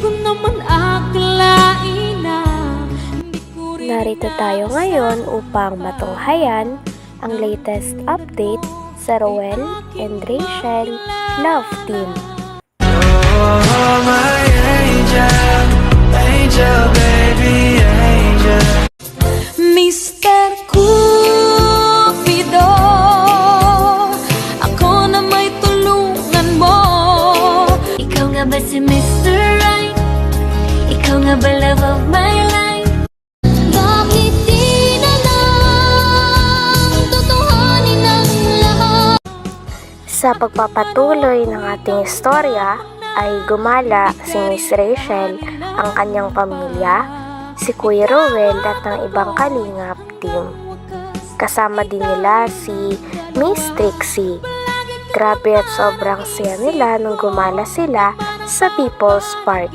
ko naman akalain na Narito tayo ngayon upang matunghayan ang latest update sa Roel and Rachel Love Team. Oh, my angel, Sa pagpapatuloy ng ating istorya ay gumala si Miss Rachel, ang kanyang pamilya, si Kuya Rowell at ang ibang kalingap team. Kasama din nila si Miss Trixie. Grabe at sobrang saya nila nung gumala sila sa People's Park.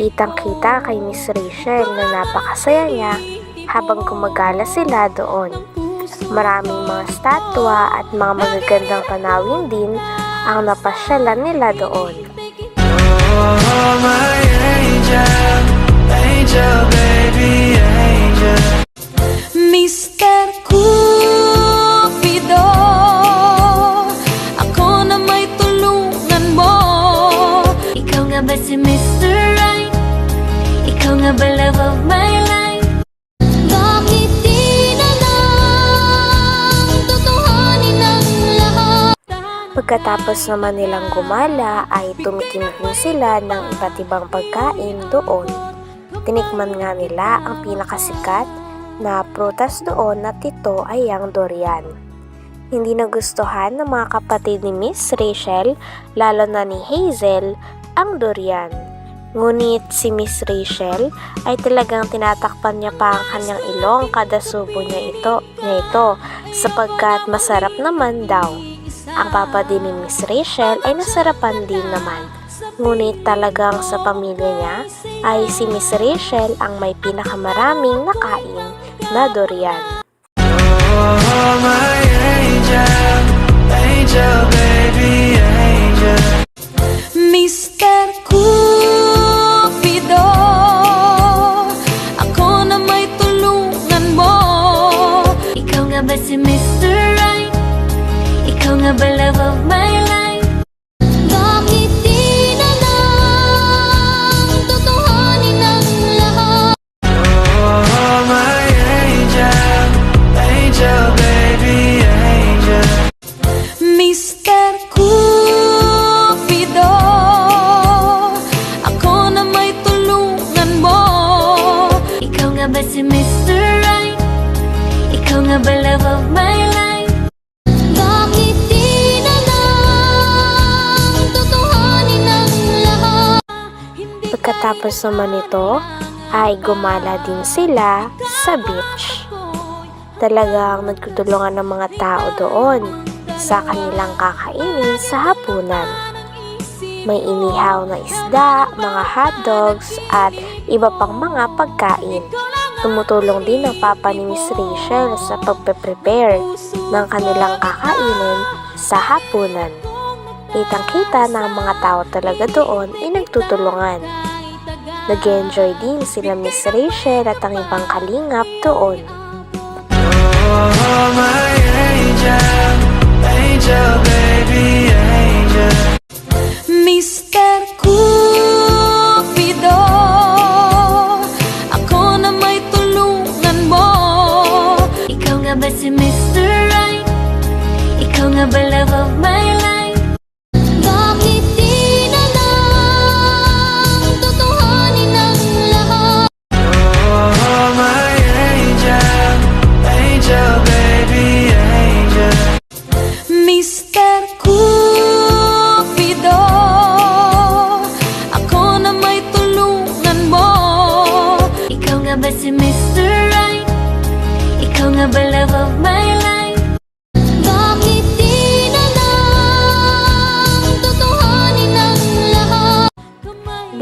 Kitang-kita kay Miss Rachel na napakasaya niya habang gumagala sila doon. Maraming mga statwa at mga magagandang tanawin din ang napasyalan nila doon. Oh, my Pagkatapos naman nilang gumala ay tumikim sila ng iba't ibang pagkain doon. Tinikman nga nila ang pinakasikat na prutas doon at ito ay ang durian. Hindi nagustuhan ng mga kapatid ni Miss Rachel, lalo na ni Hazel, ang durian. Ngunit si Miss Rachel ay talagang tinatakpan niya pa ang kanyang ilong kada subo niya ito, niya ito sapagkat masarap naman daw. Ang papa din ni Miss Rachel ay nasarapan din naman. Ngunit talagang sa pamilya niya ay si Miss Rachel ang may pinakamaraming nakain na durian. Oh, my angel, angel, baby, angel. Mr. Cupido Ako na may tulungan mo Ikaw nga ba si Mr. Ba love of my life? Bakit di na lang Tutuhanin ang lahat? Oh, my angel, angel, baby, angel. Mr. Cupido Ako na may tulungan mo Ikaw nga ba si Mr. Right? Ikaw nga ba love of my Pagkatapos naman nito ay gumala din sila sa beach. Talagang nagtutulungan ng mga tao doon sa kanilang kakainin sa hapunan. May inihaw na isda, mga hotdogs at iba pang mga pagkain. Tumutulong din ang papa ni Miss Rachel sa pagpe-prepare ng kanilang kakainin sa hapunan. Kitang-kita na ang mga tao talaga doon ay nagtutulungan. Nag-enjoy din sila Miss Rachel at ang ibang kalingap doon. Oh, my angel, angel,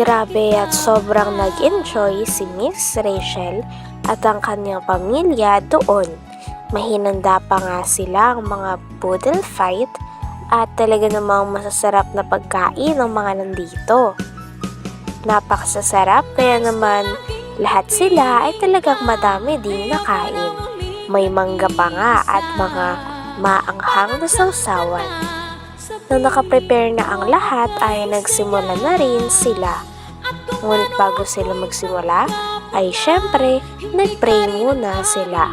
Grabe at sobrang nag-enjoy si Miss Rachel at ang kanyang pamilya doon. Mahinanda pa nga sila ang mga poodle fight at talaga namang masasarap na pagkain ng mga nandito. Napakasasarap kaya naman lahat sila ay talagang madami ding nakain. May mangga pa nga at mga maanghang na sausawan. Nung nakaprepare na ang lahat ay nagsimula na rin sila. Ngunit bago sila magsimula ay syempre nagpray muna sila.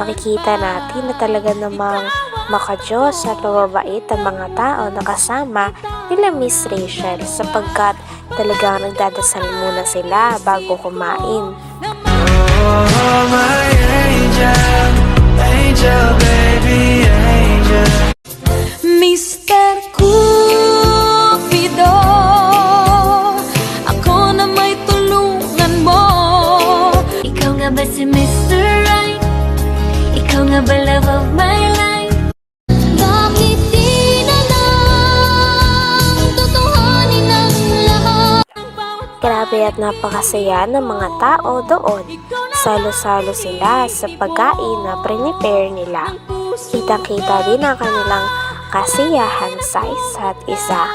Makikita natin na talaga namang makajos at mababait ang mga tao na kasama nila Miss Rachel sapagkat talagang nagdadasal muna sila bago kumain. Oh, my Grabe at napakasaya ng mga tao doon. Salo-salo sila sa pagkain na prepare nila. Kitang-kita din ang kanilang kasiyahan sa isa't isa.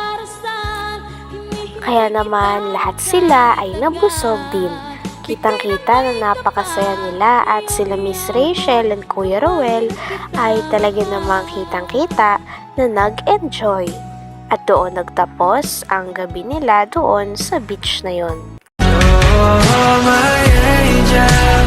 Kaya naman lahat sila ay nabusog din. Kitang-kita na napakasaya nila at sila Miss Rachel and Kuya Roel ay talaga namang kitang-kita na nag-enjoy. At doon nagtapos ang gabi nila doon sa beach na yon. Oh, my angel,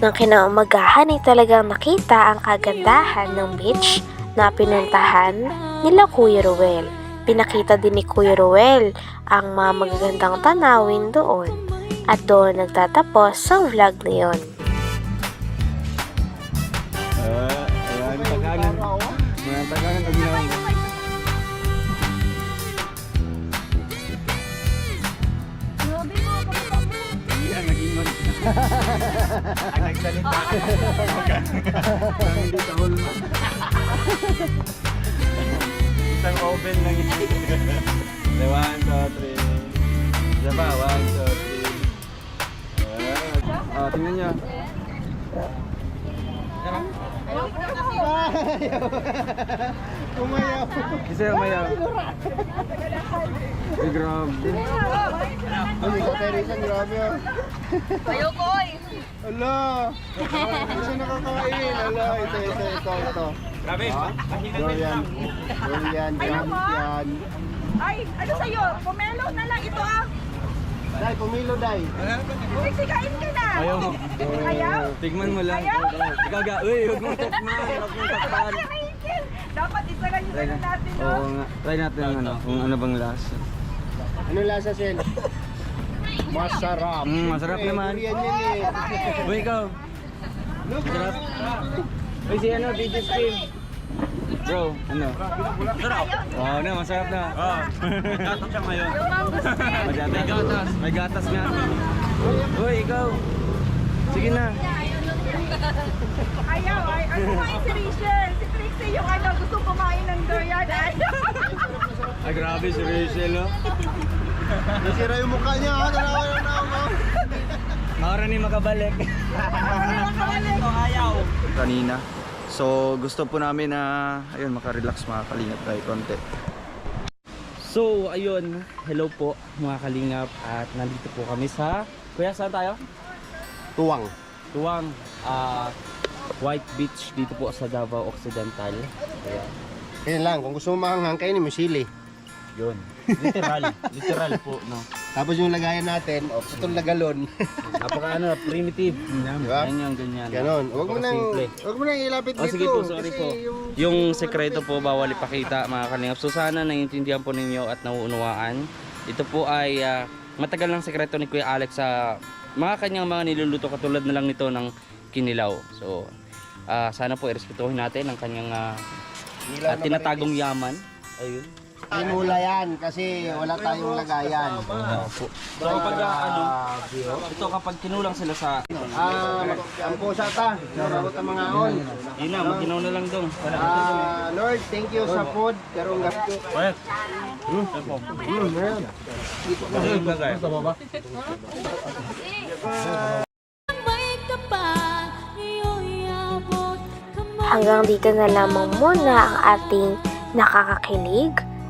Nang kinaumagahan ay talagang nakita ang kagandahan ng beach na pinuntahan nila Kuya Ruel. Pinakita din ni Kuya Ruel ang mga magagandang tanawin doon. At doon nagtatapos ang vlog na yon. Ah, ayan, tagalan. Mga tagalan mo. Iyan, nag-ingon. Ang nagsalita. Ang hindi tahol mo. Isang oven lang yun. One, two, three. Isa pa, one, two, three. Ah, tingnan niyo. Umayaw. Kasi umayaw. Ay, grabe. Ang grabe ah. Ayoko oy. Ala. Hindi siya nakakain. Ala, ito, ito, ito, ito. Grabe. Dorian. Dorian. Dorian. Ay, ano sa'yo? Pomelo na lang ito ah. Dai, pumilo, Dai. Uy, sigain ka na. Ayaw mo. Ayaw? Tigman mo lang. Ayaw? Ikaw ga, uy, huwag mong takman. Huwag mong takpan. Dapat isa lang yung ano na. natin, no? Oo nga. Try natin ang ano, kung ano bang lasa. Ano lasa, Sen? Masarap. Mm, masarap naman. Durian yan eh. Uy, ikaw. Masarap. Uy, si ano, DJ Stream. Bro, ano? Masarap. Oo na, masarap na. Oo. May gatas siya ngayon. May gatas. May gatas nga. Uy, ikaw. Sige na. Ayaw, ay, ano kumain si Rachel? Si Trixie yung ano, gusto kumain ng durian. Ay, Ay, grabe si Rachel, no? Nasira yung mukha niya, ha? Tanawa na na ako. Maura ni makabalik. Kanina. So, gusto po namin na, ayun, makarelax mga kalingap tayo konti. So, ayun, hello po mga kalingap at nandito po kami sa Kuya, saan tayo? Tuwang. Tuwang ah, White Beach dito po sa Davao Occidental. Ayan. Yan lang, kung gusto mo mahanghang, kainin mo sili. Yun. Literal, literal po, no. Tapos yung lagayan natin, o, itong lagalon. Napaka ano, primitive. Diba? Yan yung ganyan. Ganon. Huwag mo nang, huwag mo nang ilapit Oh, dito. sige po, sorry po. Yung, Yung sekreto po bawal ipakita mga kalingap. So sana naiintindihan po ninyo at nauunawaan. Ito po ay ah, matagal ng sekreto ni Kuya Alex sa mga kanyang mga niluluto katulad na lang nito ng kinilaw. So ah, sana po irespetuhin natin ang kanyang ah, Ilaw at na tinatagong yaman. Ayun. Hinula yan kasi wala tayong lagayan. So kapag ah, ano, ito kapag kinulang sila sa, Ah, ang pusa ta. Narabot ang mga on. yun na, maginaw na lang dong. Ah, Lord, thank you sa food. Karong gasto. Hmm, meron. May kapal, iyo'y abot kamay Hanggang dito na lamang muna ang ating nakakakilig